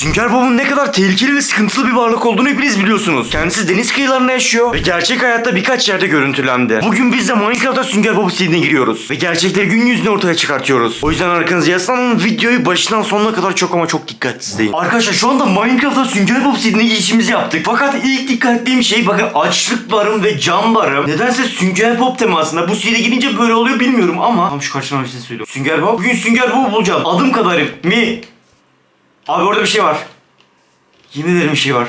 Sünger Bob'un ne kadar tehlikeli ve sıkıntılı bir varlık olduğunu hepiniz biliyorsunuz. Kendisi deniz kıyılarında yaşıyor ve gerçek hayatta birkaç yerde görüntülendi. Bugün biz de Minecraft'ta Sünger Bob seedine giriyoruz ve gerçekleri gün yüzüne ortaya çıkartıyoruz. O yüzden arkanıza yaslanın videoyu başından sonuna kadar çok ama çok dikkatli izleyin. Arkadaşlar şu anda Minecraft'ta Sünger Bob seedine girişimizi yaptık. Fakat ilk dikkat ettiğim şey bakın açlık barım ve cam barım. Nedense Sünger Bob temasında bu seed'e girince böyle oluyor bilmiyorum ama tam şu karşıdan bir şey söylüyorum. Sünger Bob. Bugün Sünger Bob'u bulacağım. Adım kadarım. Mi. Abi orada bir şey var. Yemin ederim bir şey var.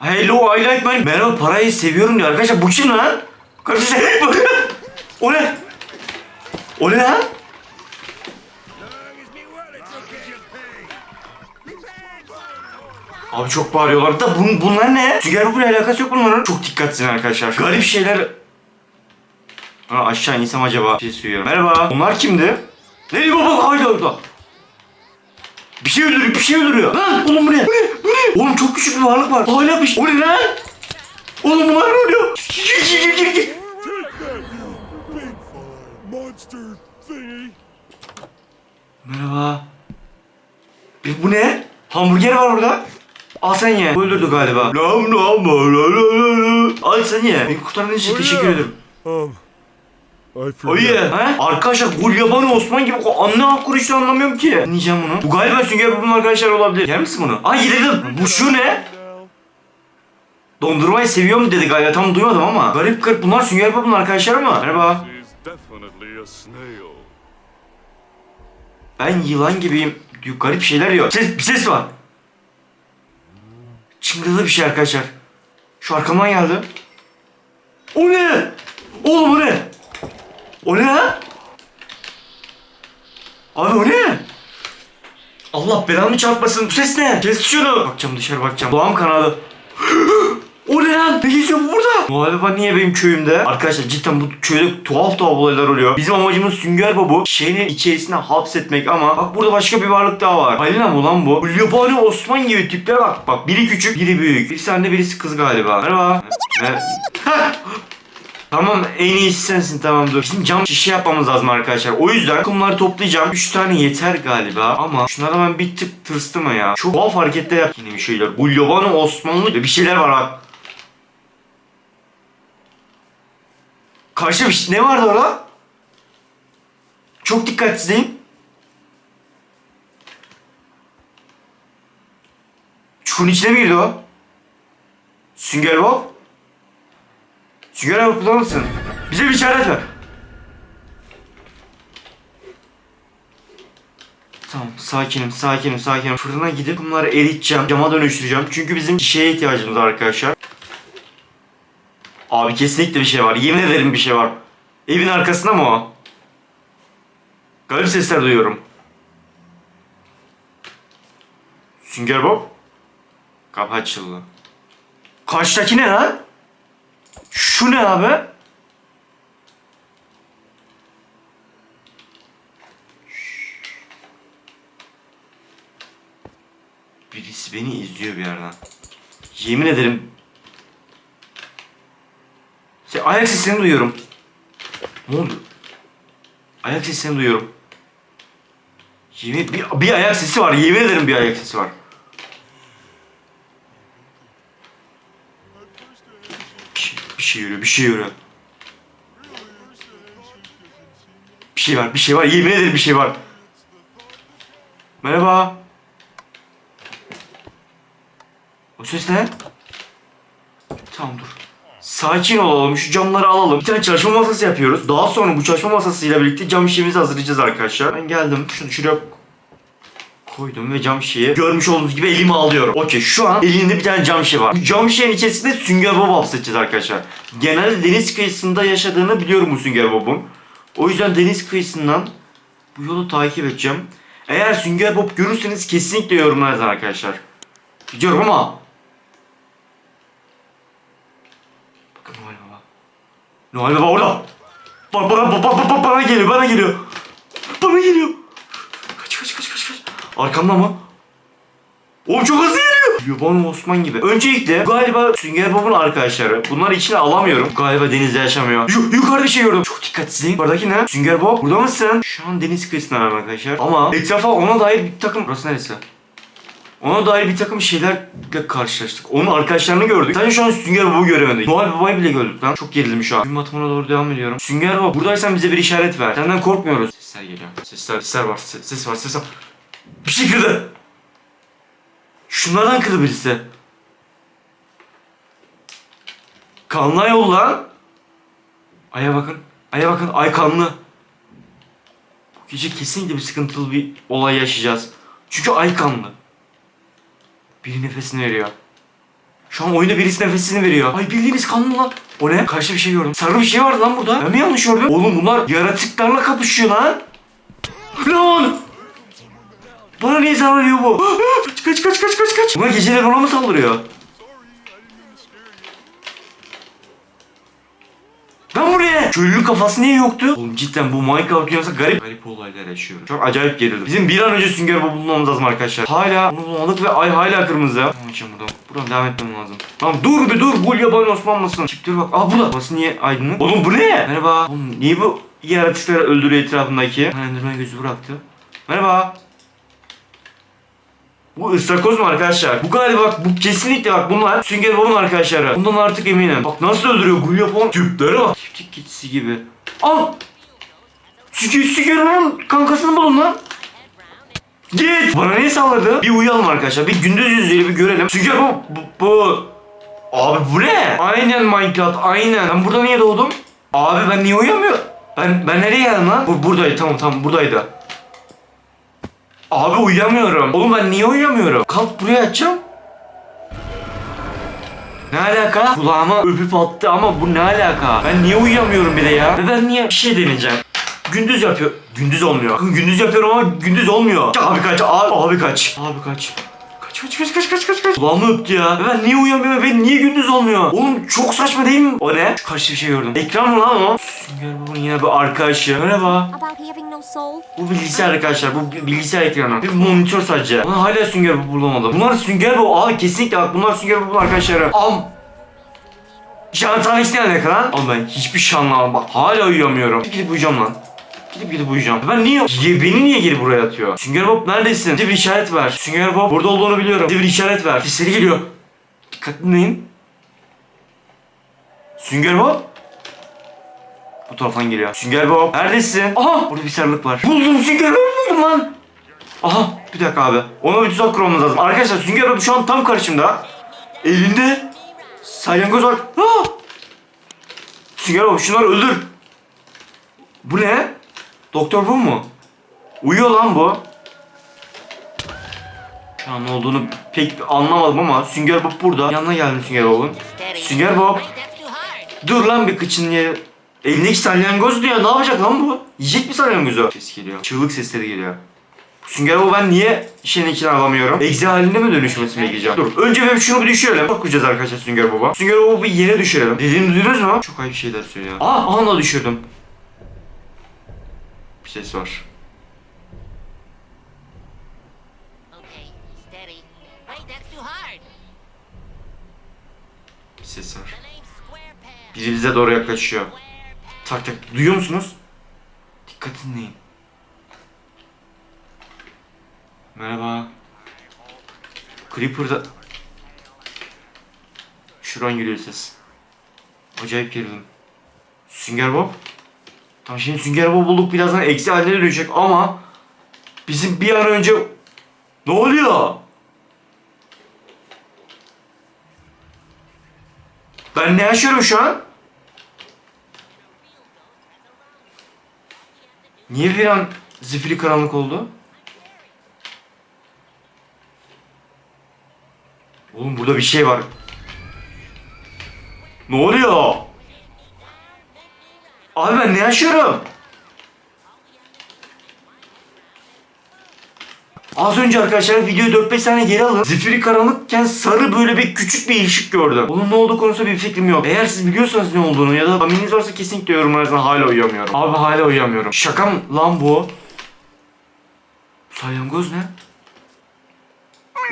Hello I like money. Merhaba parayı seviyorum diyor. Arkadaşlar bu kim lan? Kardeşim O ne? O ne lan? Abi çok bağırıyorlar da bun, bunlar ne? Sünger Bob'la alakası yok bunların. Çok dikkatli arkadaşlar. Garip şeyler... Ha, aşağı insem acaba? Bir şey söylüyorum. Merhaba. Bunlar kimdi? Ne baba hala orada. Bir şey öldürüyor, bir şey öldürüyor. Lan oğlum bu ne? Bu ne? Bu ne? Oğlum çok küçük bir varlık var. Hala bir şey. O ne lan? Oğlum bunlar ne oluyor? Gir gir gir gir gir. Merhaba. E, bu ne? Hamburger var burada. Al sen ye. Öldürdü galiba. Lam lam la la la la. Al sen ye. Beni kurtardığın için teşekkür ederim. Um, I forgot. Oye. He? Arkadaşlar Gulyabani Osman gibi ko- anne hakuru işte anlamıyorum ki. Yiyeceğim bunu. Bu galiba Sünger Bob'un arkadaşlar olabilir. Yer misin bunu? Ay yedim. Bu şu ne? Dondurmayı seviyor mu dedi galiba tam duymadım ama. Garip garip bunlar Sünger Bob'un arkadaşları mı? Merhaba. This is definitely a snail. Ben yılan gibiyim. diyor. Garip şeyler diyor. Ses, bir ses var. Çıngırlı bir şey arkadaşlar. Şu arkamdan geldi. O ne? Oğlum o ne? O ne lan? Abi o ne? Allah belanı çarpmasın. Bu ses ne? Kes şunu. Bakacağım dışarı bakacağım. Doğam kanalı. O ne lan? Ne geziyor bu burada? Baba niye benim köyümde? Arkadaşlar cidden bu köyde tuhaf tuhaf olaylar oluyor. Bizim amacımız Sünger Bob'u şeyin içerisine hapsetmek ama bak burada başka bir varlık daha var. Alina mı lan bu? Bu Yabani Osman gibi tiplere bak. Bak biri küçük biri büyük. Birisi anne birisi kız galiba. Merhaba. Mer Tamam en iyisi sensin tamam dur. Bizim cam şişe yapmamız lazım arkadaşlar. O yüzden kumları toplayacağım. 3 tane yeter galiba. Ama şunlara ben bir tık tırstım ya. Çok tuhaf hareketler yap. Bir şeyler. Gulyabani Osmanlı bir şeyler var ha. Karşıda bir şey, ne vardı orada? Çok dikkatsizleyim. Çukurun içine mi girdi o? Sünger Bob? Burada mısın? Bize bir işaret ver. Tamam sakinim sakinim sakinim. Fırına gidip bunları eriteceğim. Cama dönüştüreceğim. Çünkü bizim şeye ihtiyacımız var arkadaşlar. Abi kesinlikle bir şey var. Yemin ederim bir şey var. Evin arkasında mı o? Garip sesler duyuyorum. Sünger Bob? Kapı açıldı. Karşıdaki ne lan? Şu ne abi? Birisi beni izliyor bir yerden. Yemin ederim şey, ayak seslerini duyuyorum. Ne oldu? Ayak seslerini duyuyorum. Yemin, bir, bir ayak sesi var. Yemin ederim bir ayak sesi var. Bir bir şey yürüyor, bir şey yürüyor. Bir şey var, bir şey var. Yemin ederim bir şey var. Merhaba. O ses ne? Tamam dur. Sakin olalım. Şu camları alalım. Bir tane çalışma masası yapıyoruz. Daha sonra bu çalışma masasıyla birlikte cam şişemizi hazırlayacağız arkadaşlar. Ben geldim. Şunu şuraya koydum ve cam şişeyi görmüş olduğunuz gibi elime alıyorum. Okey şu an elimde bir tane cam şişe var. Bu cam şişenin içerisinde Sünger Bob hapsedeceğiz arkadaşlar. Genelde deniz kıyısında yaşadığını biliyorum bu Sünger Bob'un. O yüzden deniz kıyısından bu yolu takip edeceğim. Eğer Sünger Bob görürseniz kesinlikle yorumlar arkadaşlar. Gidiyorum ama Bakın Noel Baba. Noel Baba orada. Bana, bana, bana, bana geliyor, bana geliyor. Bana geliyor. Kaç, kaç, kaç, kaç, kaç. Arkamda mı? Oğlum çok hızlı geliyor. Yaban Osman gibi. Öncelikle galiba Sünger Bob'un arkadaşları. Bunları içine alamıyorum. Galiba denizde yaşamıyor. Yu yukarıda bir şey gördüm. Çok dikkatsizim. Buradaki ne? Sünger Bob burada mısın? Şu an deniz kıyısındayım arkadaşlar. Ama etrafa ona dair bir takım... Burası neresi? Ona dair bir takım şeylerle karşılaştık. Onun arkadaşlarını gördük. Sadece şu an Sünger Bob'u göremedik. Noel Baba'yı bile gördük lan. Çok gerildim şu an. Gün batımına doğru devam ediyorum. Sünger Bob buradaysan bize bir işaret ver. Senden korkmuyoruz. Sesler geliyor. Sesler, sesler var. Ses, ses var, ses var. Bir şey kırdı. Şunlardan kırdı birisi. Kanlı ay oldu lan. Aya bakın. Aya bakın. Ay kanlı. Bu gece kesinlikle bir sıkıntılı bir olay yaşayacağız. Çünkü ay kanlı. Biri nefesini veriyor. Şu an oyunda birisi nefesini veriyor. Ay bildiğiniz kanlı lan. O ne? Karşı bir şey gördüm. Sarı bir şey vardı lan burada. Ben mi yanlış gördüm? Oğlum bunlar yaratıklarla kapışıyor lan. Lan! Bana niye veriyor bu? kaç kaç kaç kaç kaç kaç. Bunlar geceleri bana mı saldırıyor? Ben buraya. Köylünün kafası niye yoktu? Oğlum cidden bu Minecraft dünyası garip. Garip olaylar yaşıyorum. Çok acayip gerildim. Bizim bir an önce Sünger Bob'u bulmamız lazım arkadaşlar. Hala bunu bulamadık ve ay hala kırmızı. Tamam şimdi buradan. Buradan devam etmem lazım. Tamam dur bir dur. Gul yaban Osman mısın? Çıktır bak. Aa burada. Burası niye aydınlık? Oğlum bu ne? Merhaba. Oğlum niye bu yaratıklar öldürüyor etrafındaki? Ha Enderman gözü bıraktı. Merhaba. Bu ıstakoz mu arkadaşlar? Bu galiba bak bu kesinlikle bak bunlar Sünger Bob'un arkadaşları. Bundan artık eminim. Bak nasıl öldürüyor Gul yapan tüplere bak. Çiftlik keçisi gibi. Al. Sünger, Sünger Bob'un kankasını bulun lan. Git. Bana niye saldırdı? Bir uyuyalım arkadaşlar. Bir gündüz yüzüyle bir görelim. Sünger Bob bu, bu. Abi bu ne? Aynen Minecraft aynen. Ben burada niye doğdum? Abi ben niye uyuyamıyorum? Ben ben nereye geldim lan? Bu buradaydı tamam tamam buradaydı. Abi uyuyamıyorum. Oğlum ben niye uyuyamıyorum? Kalk buraya açacağım. Ne alaka? Kulağıma öpüp attı ama bu ne alaka? Ben niye uyuyamıyorum bir de ya? Ve ben niye bir şey deneyeceğim? Gündüz yapıyor. Gündüz olmuyor. Gündüz yapıyorum ama gündüz olmuyor. Abi kaç, abi, abi kaç. Abi kaç. Kaç kaç kaç kaç kaç kaç kaç. Kulağımı öptü ya. Ben niye uyuyamıyorum ve niye gündüz olmuyor? Oğlum çok saçma değil mi? O ne? Karşı bir şey gördüm. Ekran mı lan o? Sünger Bob'un yine bir arkadaşı. Merhaba. Bu bilgisayar arkadaşlar. Bu bi- bilgisayar ekranı. Bir monitör sadece. Ama hala Sünger Bob bulamadım. Bunlar Sünger Bob. Aa kesinlikle bak bunlar Sünger Bob'un arkadaşları. Am. Tanesi ne alaka lan? Ben hiçbir şey anlamadım. Bak hala uyuyamıyorum. Gidip uyuyacağım lan. Gidip gidip uyuyacağım. Ben niye? Ye- Beni niye geri buraya atıyor? Sünger Bob neredesin? Bize bir işaret ver. Sünger Bob burada olduğunu biliyorum. Bize bir işaret ver. Sesleri geliyor. Dikkatli dinleyin. Sünger Bob? Bu taraftan geliyor. Sünger Bob. Neredesin? Aha! Burada bir sarılık var. Buldum Sünger Bob buldum lan. Aha bir dakika abi. Ona bir tuzak kurmamız lazım. Arkadaşlar Sünger Bob şu an tam karşımda. Elinde salyangoz var. Ah! Sünger Bob şunları öldür. Bu ne? Doktor bu mu? Uyuyor lan bu. Şu an ne olduğunu pek anlamadım ama Sünger Bob burada. Yanına geldim Sünger Bob'un. Sünger Bob. Dur lan bir kıçın ye. Elindeki salyangoz diyor. Ne yapacak lan bu? Yiyecek mi salyangozu? Ses geliyor. Çığlık sesleri geliyor. Sünger Bob ben niye işin içine alamıyorum? Egze haline mi dönüşmesini bekleyeceğim? Dur. Önce bir şunu bir düşürelim. Çok koyacağız arkadaşlar Sünger Bob'a. Sünger Bob'u bir yere düşürelim. Dediğini duydunuz mu? Çok ayıp şeyler söylüyor. Aa anla düşürdüm. Bir ses var. Okay, steady. Wait, that's too hard. Bir ses var. Biri bize doğru yaklaşıyor. Tak tak. Duyuyor musunuz? Dikkat dinleyin. Merhaba. Creeper'da... Şuradan geliyor ses. Acayip gerildim. Sünger Bob. Tamam şimdi Sünger Bob bulduk birazdan eksi haline dönecek ama bizim bir an önce ne oluyor? Ben ne yaşıyorum şu an? Niye bir an zifiri karanlık oldu? Oğlum burada bir şey var. Ne oluyor? Abi ben ne yaşıyorum? Az önce arkadaşlar videoyu 4-5 saniye geri alın. Zifiri karanlıkken sarı böyle bir küçük bir ışık gördüm. Onun ne olduğu konusunda bir fikrim yok. Eğer siz biliyorsanız ne olduğunu ya da tahmininiz varsa kesinlikle yorumlarınızdan hala uyuyamıyorum. Abi hala uyuyamıyorum. Şaka mı lan bu? Salyangoz ne?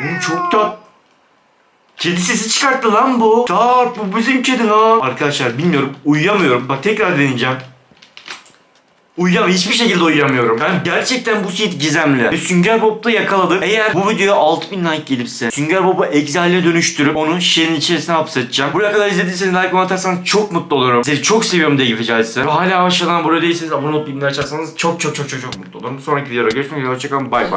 Oğlum çok tat... Kedi sesi çıkarttı lan bu. Darp bu bizim kedi lan. Arkadaşlar bilmiyorum uyuyamıyorum. Bak tekrar deneyeceğim. Uyuyam hiçbir şekilde uyuyamıyorum. Ben gerçekten bu shit gizemli. Ve Sünger Bob'da yakaladık. Eğer bu videoya 6000 like gelirse Sünger Bob'u egzaline dönüştürüp onu şişenin içerisine hapsedeceğim. Buraya kadar izlediyseniz like atarsanız çok mutlu olurum. Sizi çok seviyorum diye gideceğiz. Ve hala aşağıdan burada değilseniz abone olup bildirimleri açarsanız çok çok çok çok çok mutlu olurum. Sonraki videoda görüşmek üzere. Hoşçakalın. Bay bay.